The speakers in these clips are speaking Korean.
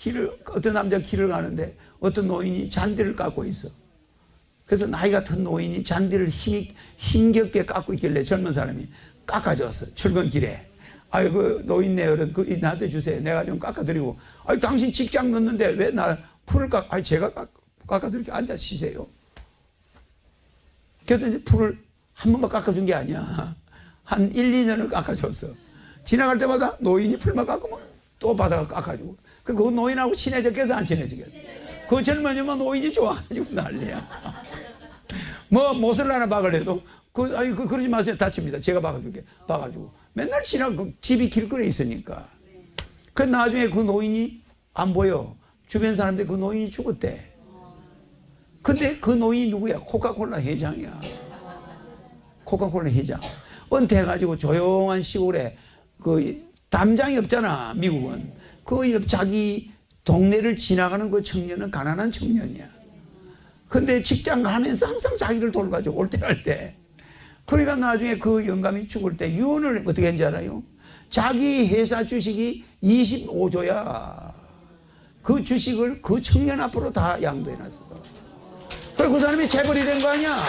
길을 어떤 남자 길을 가는데 어떤 노인이 잔디를 깎고 있어. 그래서 나이 같은 노인이 잔디를 힘, 힘겹게 깎고 있길래 젊은 사람이 깎아줬어. 출근길에. 아유, 그 노인네 어른, 그, 나한테 주세요. 내가 좀 깎아드리고. 아유, 당신 직장 넣는데 왜 나 풀을 깎, 아니, 제가 깎, 깎아드릴게 앉아 쉬세요. 그래서 이제 풀을 한 번만 깎아준 게 아니야. 한 1, 2년을 깎아줬어. 지나갈 때마다 노인이 풀만 깎으면 또 받아가 깎아주고. 그, 그 노인하고 친해졌겠어, 안 친해졌겠어? 그 젊은이만 노인이 좋아가지고 난리야. 뭐, 못을 하나 박으래도, 그, 아니, 그, 그러지 마세요. 다칩니다. 제가 박아줄게. 박아주고. 맨날 지나, 그 집이 길거리에 있으니까. 그 나중에 그 노인이 안 보여. 주변 사람들 그 노인이 죽었대. 근데 그 노인이 누구야? 코카콜라 회장이야. 코카콜라 회장. 은퇴해가지고 조용한 시골에 그 담장이 없잖아, 미국은. 그 옆 자기 동네를 지나가는 그 청년은 가난한 청년이야. 근데 직장 가면서 항상 자기를 돌봐줘, 올 때 갈 때. 그러니까 나중에 그 영감이 죽을 때 유언을 어떻게 했는지 알아요? 자기 회사 주식이 25조야. 그 주식을 그 청년 앞으로 다 양도해놨어. 그래, 그 사람이 재벌이 된 거 아니야?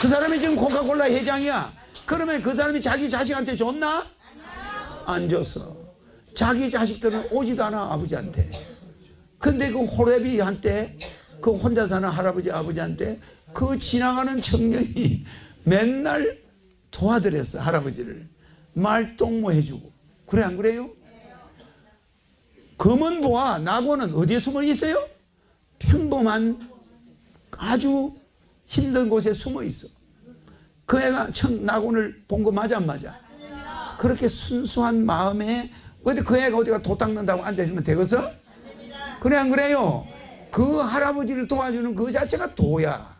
그 사람이 지금 코카콜라 회장이야. 그러면 그 사람이 자기 자식한테 줬나? 안 줬어. 자기 자식들은 오지도 않아, 아버지한테. 근데 그 호랩이 한때 그 혼자 사는 할아버지, 아버지한테 그 지나가는 청년이 맨날 도와드렸어, 할아버지를. 말동무 해주고. 그래, 안 그래요? 검은보와 낙원은 어디에 숨어 있어요? 평범한 아주 힘든 곳에 숨어 있어. 그 애가 청 낙원을 본 거 맞아 안 맞아? 그렇게 순수한 마음에 근데 그 애가 어디가 도 닦는다고 앉아 있으면 되겠어? 그래 안 그래요? 그 할아버지를 도와주는 그 자체가 도야.